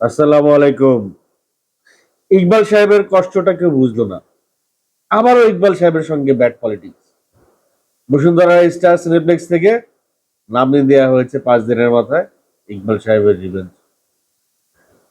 আসসালামু আলাইকুম। ইকবাল সাহেবের কষ্টটা কেউ বুঝলো না। আবারও ইকবাল সাহেবের সঙ্গে bat politics. Bashundhara Star Cineplex থেকে নামিয়ে দেওয়া হয়েছে পাঁচ দিনের মাথায় ইকবাল সাহেবের রিভেঞ্জ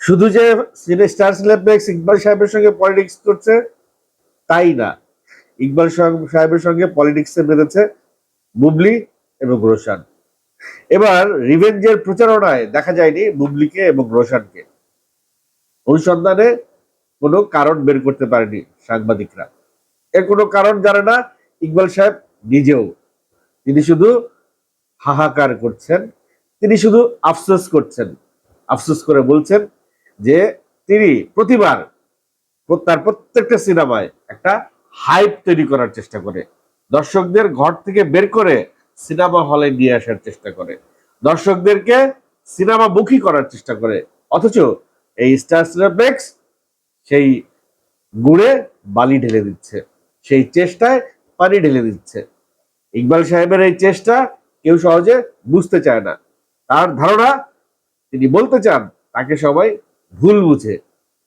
শুধু যে সিনে স্টার সিনেপ্লেক্স ইকবাল সাহেবের সঙ্গে পলিটিক্স করছে, তাই না? ইকবাল সাহেব- সাহেবের সঙ্গে পলিটিক্সে মেরেছে বুবলি এবং রোশান। এবার রিভেঞ্জের প্রচারণায় দেখা যায়নি বুবলিকে এবং রোশানকে। অনুসন্ধানে কোনো কারণ বের করতে পারেনি সাংবাদিকরা। এর কোনো কারণ জানে না ইকবাল সাহেব নিজেও। তিনি শুধু হাহাকার করছেন, তিনি শুধু আফসোস করছেন, আফসোস করে বলছেন যে তিনি প্রতিবার তার প্রত্যেকটা সিনেমায় একটা হাইপ তৈরি করার চেষ্টা করে। দর্শকদের ঘর থেকে বের করে সিনেমা হলে নিয়ে আসার চেষ্টা করে। দর্শকদেরকে সিনেমা মুখী করার চেষ্টা করে। অথচ এই স্টার সিনেপ্লেক্স সেই গুড়ে বালি ঢেলে দিচ্ছে, সেই চেষ্টায় পানি ঢেলে দিচ্ছে। ইকবাল সাহেবের এই চেষ্টা কেউ সহজে বুঝতে চায় না। তার ধারণা, তিনি বলতে চান, তাকে সবাই ভুল বুঝে,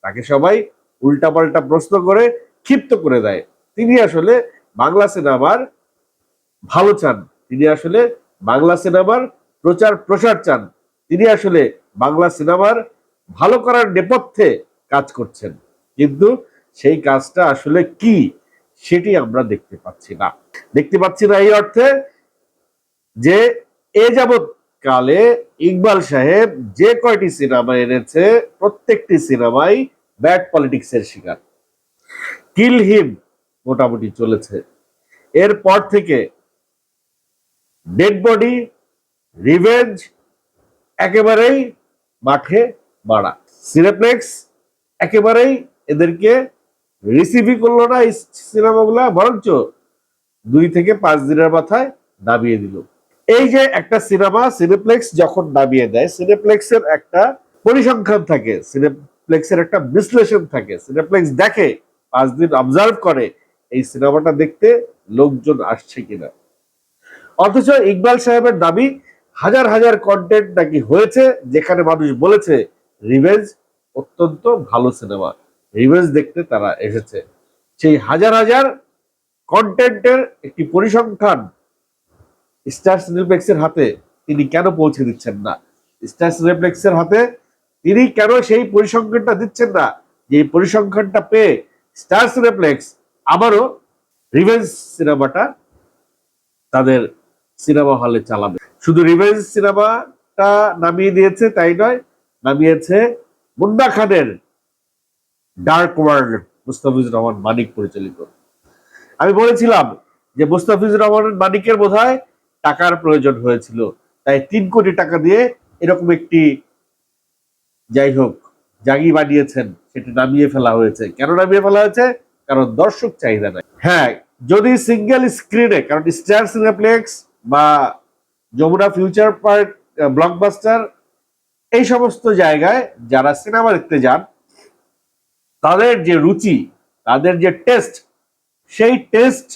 তাকে সবাই উল্টাপাল্টা প্রশ্ন করে ক্ষিপ্ত করে দেয়। তিনি আসলে বাংলা সিনেমার ভালো চান, তিনি আসলে বাংলা সিনেমার প্রচার প্রসার চান, তিনি আসলে বাংলা সিনেমার ভালো করার নেপথ্যে কাজ করছেন। কিন্তু সেই কাজটা আসলে কি সেটি আমরা দেখতে পাচ্ছি না। দেখতে পাচ্ছি না এই অর্থে যে এ যাবৎ কালে ইকবাল সাহেব যে কয়টি সিনেমা এনেছে, প্রত্যেকটি সিনেমাই ব্যাড পলিটিক্সের শিকার। কিল হিম মোটামুটি চলেছে। এরপর থেকে ডেড বডি, রিভেঞ্জ একেবারেই মাঠে বাড়া। সিনেপ্লেক্স একেবারেই এদেরকে রিসিভই করল না এই সিনেমাগুলা বরঞ্চ দুই থেকে পাঁচ দিনের মাথায় নামিয়ে দিল। এই যে একটা সিনেমা সিনেপ্লেক্স যখন নামিয়ে দেয় সিনেপ্লেক্সের একটা পরিসংখ্যান থাকে সিনেপ্লেক্সের একটা বিশ্লেষণ থাকে সিনেপ্লেক্স দেখে, পাঁচ দিন অবজার্ভ করে, এই সিনেমাটা দেখতে লোকজন আসছে কিনা। অথচ ইকবাল সাহেবের দাবি, হাজার হাজার কন্টেন্ট নাকি হয়েছে, যেখানে মানুষ বলেছে রিভেঞ্জ, অত্যন্ত ভালো সিনেমা। রিভেঞ্জ দেখতে তারা এসেছে। সেই হাজার হাজার কন্টেন্টের একটি পরিসংখ্যান স্টার সিনেপ্লেক্সের হাতে তিনি কেন পৌঁছে দিচ্ছেন না? স্টার সিনেপ্লেক্সের হাতে তিনি কেন সেই পরিসংখ্যানটা দিচ্ছেন না? যে পরিসংখ্যানটা পেয়ে স্টার সিনেপ্লেক্স আবারও রিভেঞ্জ সিনেমাটা তাদের সিনেমা হলে চালাবে। শুধু রিভেঞ্জ সিনেমাটা নামিয়ে দিয়েছে তাই নয় নামিয়েছে মুন্না খানের ডার্ক ওয়ার্ল্ড মুস্তাফিজুর রহমান মানিক পরিচালিত। আমি বলেছিলাম যে মুস্তাফিজুর রহমান মানিকের বোধহয় টাকার প্রয়োজন হয়েছিল। তাই তিন কোটি টাকা দিয়ে এরকম একটি যাই হোক, জাগি বানিয়েছেন, সেটি নামিয়ে ফেলা হয়েছে। কেন নামিয়ে ফেলা হয়েছে? কারণ দর্শক চাহিদা নাই। হ্যাঁ যদি সিঙ্গেল স্ক্রিনে, কারণ স্টার সিনেপ্লেক্স বা যমুনা ফিউচার পার্ক ব্লকবাস্টার এই সমস্ত জায়গায় যারা সিনেমা দেখতে যান, তাদের যে রুচি, তাদের যে টেস্ট সেই টেস্ট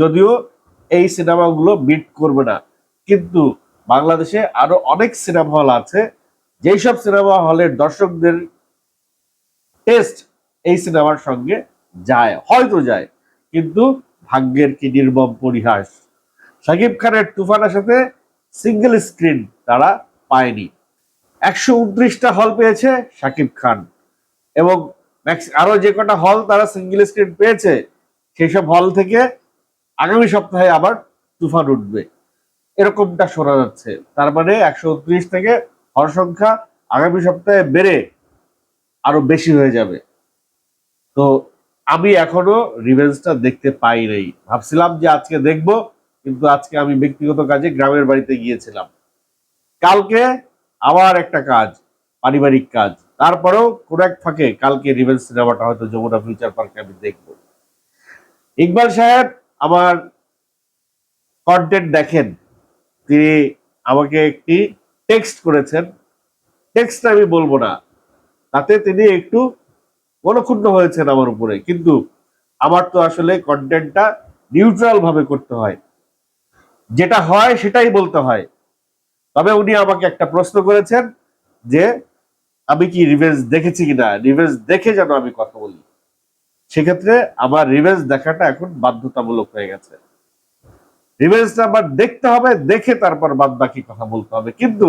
যদিও এই সিনেমাগুলো মিট করবে না, কিন্তু বাংলাদেশে আরও অনেক সিনেমা হল আছে, যেই সব সিনেমা হলের দর্শকদের টেস্ট এই সিনেমার সঙ্গে যায়, হয়তো যায়, কিন্তু ভাগ্যের কি নির্মম পরিহাস? শাকিব খানের তুফানের সাথে সিঙ্গেল স্ক্রিন তারা পায়নি। একশো উনত্রিশটা হল পেয়েছে শাকিব খান। এবং আরও যে কটা হল তারা সিঙ্গেল স্ক্রিন পেয়েছে সেই সব হল থেকে আগামী সপ্তাহে আবার তুফান উঠবে। এরকমটা শোনা যাচ্ছে। তার মানে একশো উনত্রিশ থেকে হল সংখ্যা আগামী সপ্তাহে বেড়ে আরও বেশি হয়ে যাবে। তো আমি এখনও রিভেঞ্জটা দেখতে পাই নাই। ভাবছিলাম যে আজকে দেখব, কিন্তু আজকে আমি ব্যক্তিগত কাজে গ্রামের বাড়িতে গিয়েছিলাম। কালকে আবার একটা কাজ, পারিবারিক কাজ। তারপরেও কোন এক ফাঁকে কালকে রিভেঞ্জ সিনেমাটা হয়তো যমুনা ফিউচার পার্কে আমি দেখব। ইকবাল সাহেব আমার কন্টেন্ট দেখেন। তিনি আমাকে একটি টেক্সট করেছেন। টেক্সট আমি বলব না। তাতে তিনি একটু মনক্ষুণ্ণ হয়েছেন আমার উপরে। কিন্তু আমার তো আসলে কন্টেন্টটা নিউট্রাল ভাবে করতে হয়। যেটা হয় সেটাই বলতে হয়। তবে উনি আমাকে একটা প্রশ্ন করেছেন যে, আমি কি রিভেঞ্জ দেখেছি কিনা? রিভেঞ্জ দেখে যেন আমি কথা বলি। সেক্ষেত্রে আমার রিভেঞ্জ দেখাটা এখন বাধ্যতামূলক হয়ে গেছে। রিভেঞ্জটা আবার দেখতে হবে, দেখে তারপর বাদ বাকি কথা বলতে হবে। কিন্তু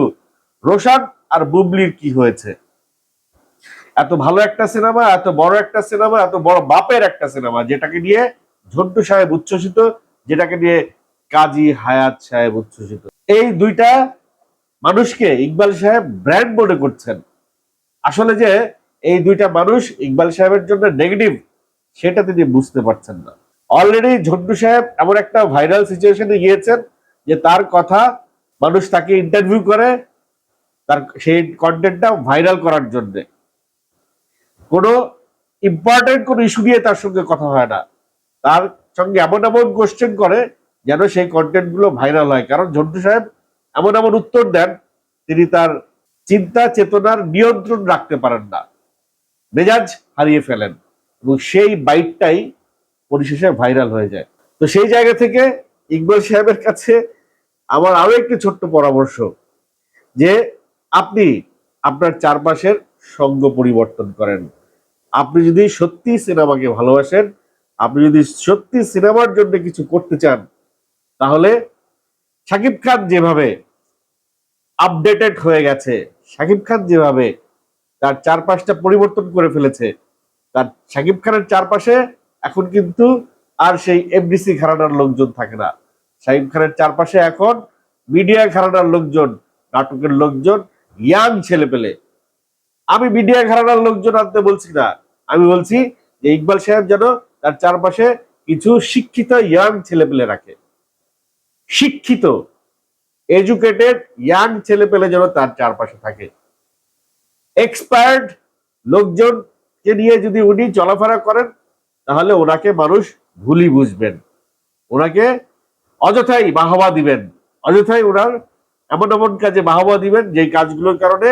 রোশান আর বুবলির কি হয়েছে? এত ভালো একটা সিনেমা, এত বড় একটা সিনেমা, এত বড় বাপের একটা সিনেমা, যেটাকে নিয়ে ঝন্টু সাহেব উচ্ছ্বসিত, যেটাকে নিয়ে কাজী হায়াত সাহেব উচ্ছ্বসিত। এই দুইটা মানুষকে ইকবাল সাহেব ব্র্যান্ড মনে করছেন। আসলে যে এই দুইটা মানুষ ইকবাল সাহেবের জন্য নেগেটিভ, সেটা তিনি বুঝতে পারছেন না। অলরেডি ঝন্টু সাহেব এমন একটা ভাইরাল সিচুয়েশনে গিয়েছেন যে তার কথা মানুষ তাকে ইন্টারভিউ করে, তার সেই কন্টেন্টটা ভাইরাল করার জন্য। কোনো ইম্পর্টেন্ট কোনো ইস্যু নিয়ে তার সঙ্গে কথা হয় না। তার সঙ্গে এমন এমন কোশ্চেন করে যেন সেই কন্টেন্টগুলো ভাইরাল হয়। কারণ ঝন্টু সাহেব এমন এমন উত্তর দেন, তিনি তার চিন্তা, চেতনার নিয়ন্ত্রণ রাখতে পারেন না। মেজাজ হারিয়ে ফেলেন এবং সেই বাইটটাই পরিশেষে ভাইরাল হয়ে যায়। তো সেই জায়গা থেকে ইকবাল সাহেবের কাছে আমার আরও একটি ছোট্ট পরামর্শ, যে আপনি আপনার চারপাশের সঙ্গ পরিবর্তন করেন। আপনি যদি সত্যি সিনেমাকে ভালোবাসেন, আপনি যদি সত্যি সিনেমার জন্য কিছু করতে চান, তাহলে শাকিব খান যেভাবে আপডেটেড হয়ে গেছে শাকিব খান যেভাবে তার চারপাশটা পরিবর্তন করে ফেলেছে, তার শাকিব খানের চারপাশে এখন কিন্তু আর সেই এফডিসি ঘরানার লোকজন থাকে না। শাকিব খানের চারপাশে এখন মিডিয়া ঘরানার লোকজন, নাটকের লোকজন ইয়াং ছেলে পেলে আমি মিডিয়া ঘরানার লোকজন আনতে বলছি না। আমি বলছি যে ইকবাল সাহেব যেন তার চারপাশে কিছু শিক্ষিত ইয়াং ছেলে পেলে রাখে। শিক্ষিত এডুকেটেড ইয়াং ছেলে পেলে যেন তার চারপাশে থাকে। এক্সপায়ার্ড লোকজনকে নিয়ে যদি উনি চলাফেরা করেন, তাহলে ওনাকে মানুষ ভুলই বুঝবেন। ওনাকে অযথাই বাহবা দিবেন। অযথাই ওনার এমন এমন কাজে বাহবা দিবেন যে কাজগুলোর কারণে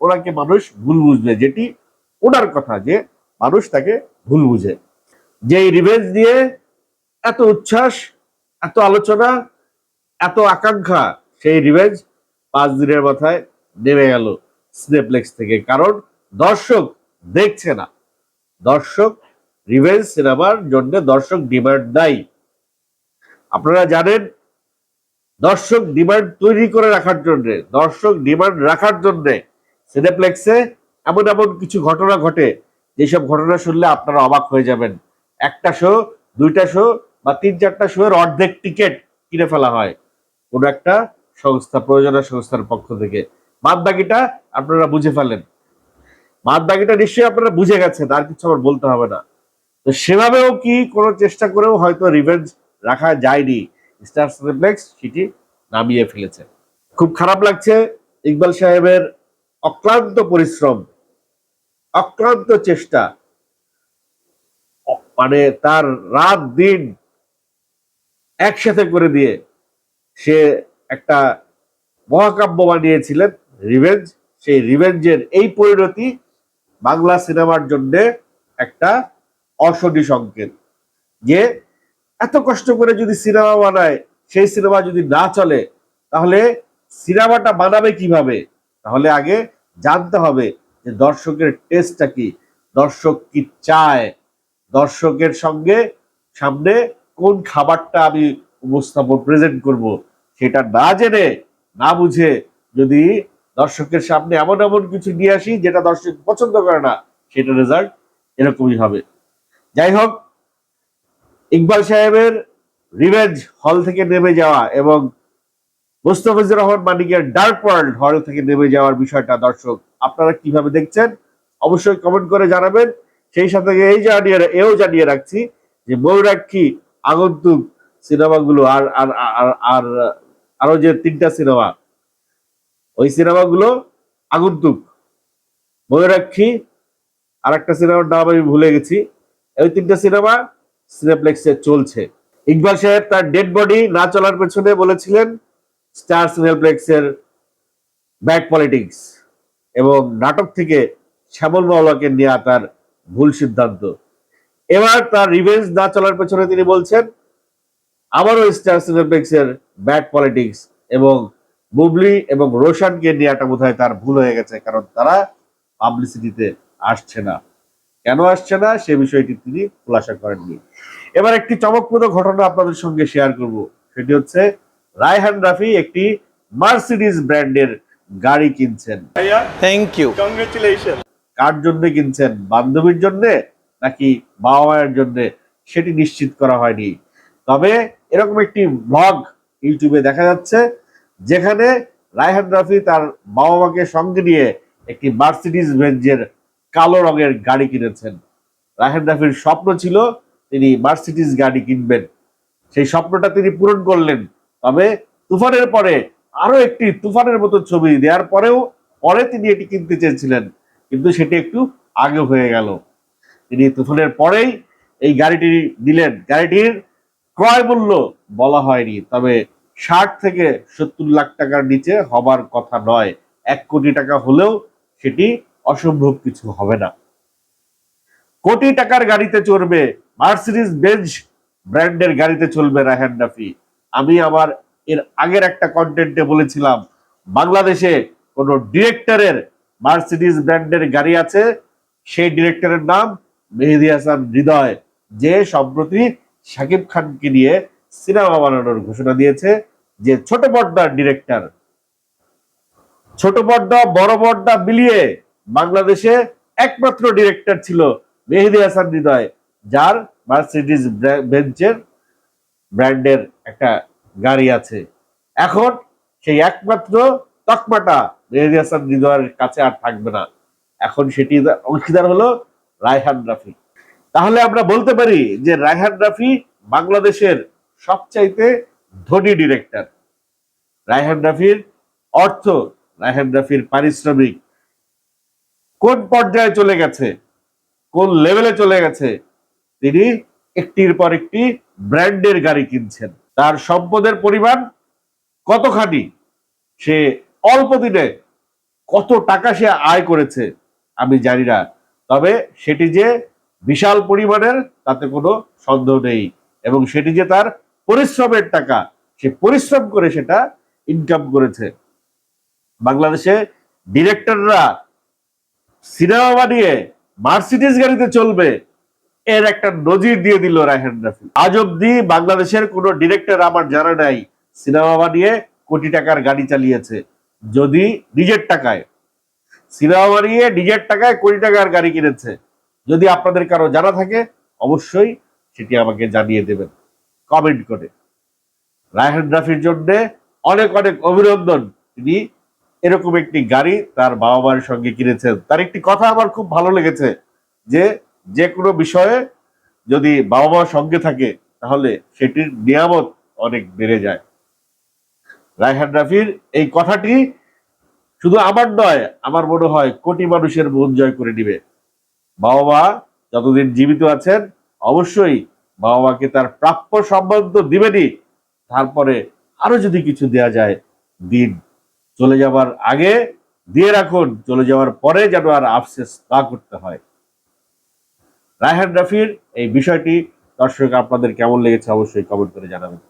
ওনাকে মানুষ ভুল বুঝবে, যেটি ওনার কথা, যে মানুষ তাকে ভুল বুঝে। যে রিভেঞ্জ দিয়ে এত উচ্ছ্বাস, এত আলোচনা এত আকাঙ্ক্ষা, সেই রিভেঞ্জ পাঁচ দিনের মাথায় নেমে গেল স্নেপ্লেক্স থেকে। কারণ দর্শক দেখছে না। দর্শক রিভেঞ্জ সিনেমার জন্য দর্শক ডিমান্ড নাই। আপনারা জানেন, দর্শক ডিমান্ড তৈরি করে রাখার জন্য, দর্শক ডিমান্ড রাখার জন্য সিনেপ্লেক্সে এমন এমন কিছু ঘটনা ঘটে। যেসব ঘটনা শুনলে আপনারা অবাক হয়ে যাবেন। একটা শো দুইটা শো বা তিন চারটা শো এর অর্ধেক টিকিট কিনে ফেলা হয়। কোনো একটা সংস্থা প্রয়োজনীয় সংস্থার পক্ষ থেকে। বাদ বাকিটা আপনারা বুঝে ফেলেন। বাদ বাকিটা নিশ্চয়ই আপনারা বুঝে গেছেন, আর কিছু আমার বলতে হবে না। তো সেভাবেও কি কোনো চেষ্টা করেও হয়তো রিভেঞ্জ রাখা যায়নি। স্টার সিনেপ্লেক্স সেটি নামিয়ে ফেলেছে। খুব খারাপ লাগছে ইকবাল সাহেবের অক্লান্ত পরিশ্রম, অক্লান্ত চেষ্টা মানে তার রাত দিন একসাথে করে দিয়ে সে একটা মহাকাব্য বানিয়েছিলেন, রিভেঞ্জ। সেই রিভেঞ্জের এই পরিণতি বাংলা সিনেমার জন্য একটা অশনি সংকেত। যে এত কষ্ট করে যদি সিনেমা বানায়, সেই সিনেমা যদি না চলে, তাহলে সিনেমাটা বানাবে কীভাবে? তাহলে আগে জানতে হবে যে দর্শকের টেস্টটা কি, দর্শক কি চায়, দর্শকের সঙ্গে সামনে কোন খাবারটা আমি উপস্থাপন প্রেজেন্ট করব। সেটা না জেনে, না বুঝে যদি দর্শকের সামনে এমন এমন কিছু নিয়ে আসি যেটা দর্শক পছন্দ করে না, সেটা রেজাল্ট এরকমই হবে। যাই হোক, ইকবাল সাহেবের রিভেঞ্জ হল থেকে নেমে যাওয়া এবং মুস্তফিজুর রহমান মানিকের ডার্ক ওয়ার্ল্ড হল থেকে নেমে যাওয়ার বিষয়টা দর্শক আপনারা কীভাবে দেখছেন, অবশ্যই কমেন্ট করে জানাবেন। সেই সাথে এই জানিয়ে, এও জানিয়ে রাখছি যে ময়ূরাক্ষী আগন্তুক সিনেমাগুলো আর আর আর আর যে তিনটা সিনেমা, ওই সিনেমাগুলো আগন্তুক। ময়ূরাক্ষী আর একটা সিনেমার নাম আমি ভুলে গেছি। ওই তিনটা সিনেমা সিনেপ্লেক্সে চলছে। ইকবাল সাহেব তার ডেড বডি না চলার পেছনে বলেছিলেন স্টার সিনেপ্লেক্সের ব্যাক পলিটিক্স এবং নাটক থেকে শ্যামল মাওলাকে নেওয়া তার ভুল সিদ্ধান্ত। এবার তার রিভেঞ্জ না চলার পেছনে তিনি বলছেন আবারও স্টার সিনেপ্লেক্সের ব্যাড পলিটিক্স এবং বুবলি এবং রোশনকে নেওয়াটা বোধ তার ভুল হয়ে গেছে কারণ তারা পাবলিসিটিতে আসছে না। কেন আসছে না? সে বিষয়টি তিনি খোলাসা করেননি। এবার একটি চমকপ্রদ ঘটনা আপনাদের সঙ্গে শেয়ার করব। সেটি হচ্ছে রায়হান রাফি একটি মার্সিডিজ ব্র্যান্ডের গাড়ি কিনছেন। Thank you Congratulations. কার জন্য কিনছেন? বান্ধবীর জন্য নাকি বাবা মায়ের জন্য? সেটি নিশ্চিত করা হয়নি। তবে এরকম একটি ব্লগ ইউটিউবে দেখা যাচ্ছে, যেখানে রায়হান রাফি তার বাবা মাকে সঙ্গে নিয়ে একটি মার্সিডিজ বেঞ্জের কালো রঙের গাড়ি কিনেছেন। রায়হান রাফির স্বপ্ন ছিল তিনি মার্সিডিজ গাড়ি কিনবেন। সেই স্বপ্নটা তিনি পূরণ করলেন। তবে তুফানের পরে আরও একটি তুফানের মতো ছবি দেওয়ার পরেও পরে তিনি এটি কিনতে চেয়েছিলেন, কিন্তু সেটি একটু আগে হয়ে গেল। তিনি তুফানের পরেই এই গাড়িটি দিলেন গাড়িটির ক্রয় মূল্য বলা হয়নি, তবে ষাট থেকে সত্তর লাখ টাকার নিচে হবার কথা নয়। এক কোটি টাকা হলেও সেটি অসম্ভব কিছু হবে না। কোটি টাকার গাড়িতে চড়বে মার্সিডিজ বেঞ্চ ব্র্যান্ডের গাড়িতে চলবে রায়হান রাফি। আমি আমার এর আগের একটা কন্টেন্টে বলেছিলাম, বাংলাদেশে কোন ডিরেক্টরের মার্সিডিজ ব্র্যান্ডের গাড়ি আছে, সেই ডিরেক্টরের নাম মেহেদি হাসান হৃদয়, যে সম্প্রতি শাকিব খানকে নিয়ে সিনেমা বানানোর ঘোষণা দিয়েছে যে ছোট পর্দার ডিরেক্টর। ছোট পর্দা, বড় পর্দা মিলিয়ে বাংলাদেশে একমাত্র ডিরেক্টর ছিল মেহেদি হাসান হৃদয়, যার মার্সিডিজ বেঞ্চের ব্র্যান্ডের একটা গাড়ি আছে। এখন সেই একমাত্র তকমাটা মেহেদি হাসান হৃদয়ের কাছে আর থাকবে না। এখন সেটি অংশীদার হলো রায়হান রাফি। তাহলে আমরা বলতে পারি যে রায়হান রাফি বাংলাদেশের সবচাইতে ধনী ডিরেক্টর রায়হান রাফির অর্থ, রায়হান রাফির পারিশ্রমিক কোন পর্যায়ে চলে গেছে, কোন লেভেলে চলে গেছে, তিনি একটির পর একটি ব্র্যান্ডের গাড়ি কিনছেন। তার সম্পদের পরিমাণ কতখানি, সে অল্প দিনে কত টাকা সে আয় করেছে, আমি জানি না। তবে সেটি যে বিশাল পরিমাণের, তাতে কোনো সন্দেহ নেই। এবং সেটি যে তার পরিশ্রমের টাকা, সে পরিশ্রম করে সেটা ইনকাম করেছে। বাংলাদেশে ডিরেক্টররা সিনেমা বানিয়ে মার্সিডিজ গাড়িতে চলবে, এর একটা নজির দিয়ে দিল রায়হান রাফি। আজ অব্দি বাংলাদেশের কোন ডিরেক্টর আমার জানা নাই সিনেমা বানিয়ে কোটি টাকার গাড়ি চালিয়েছে। যদি নিজের টাকায় সিনেমা বানিয়ে নিজের টাকায় কোটি টাকার গাড়ি কিনেছে যদি আপনাদের কারও জানা থাকে, অবশ্যই সেটি আমাকে জানিয়ে দেবেন। কমেন্ট করে। রায়হান রাফির জন্য অনেক অনেক অভিনন্দন। তিনি এরকম একটি গাড়ি তার বাবা মায়ের সঙ্গে কিনেছেন। তার একটি কথা আমার খুব ভালো লেগেছে যে যে কোনো বিষয়ে যদি বাবা মা সঙ্গে থাকে, তাহলে সেটির নিয়ামত অনেক বেড়ে যায়। রায়হান রাফির এই কথাটি শুধু আমার নয়, আমার মনে হয় কোটি মানুষের মন জয় করে নিবে। বাবা মা যতদিন জীবিত আছেন, অবশ্যই বাবা মাকে তার প্রাপ্য সম্মান তো দিবেনই। তারপরে আরও যদি কিছু দেয়া যায়, দিন চলে যাবার আগে দিয়ে রাখুন, চলে যাওয়ার পরে যেন আর আফসেস না করতে হয়। রায়হান রাফির এই বিষয়টি, দর্শক আপনাদের কেমন লেগেছে অবশ্যই কমেন্ট করে জানাবেন।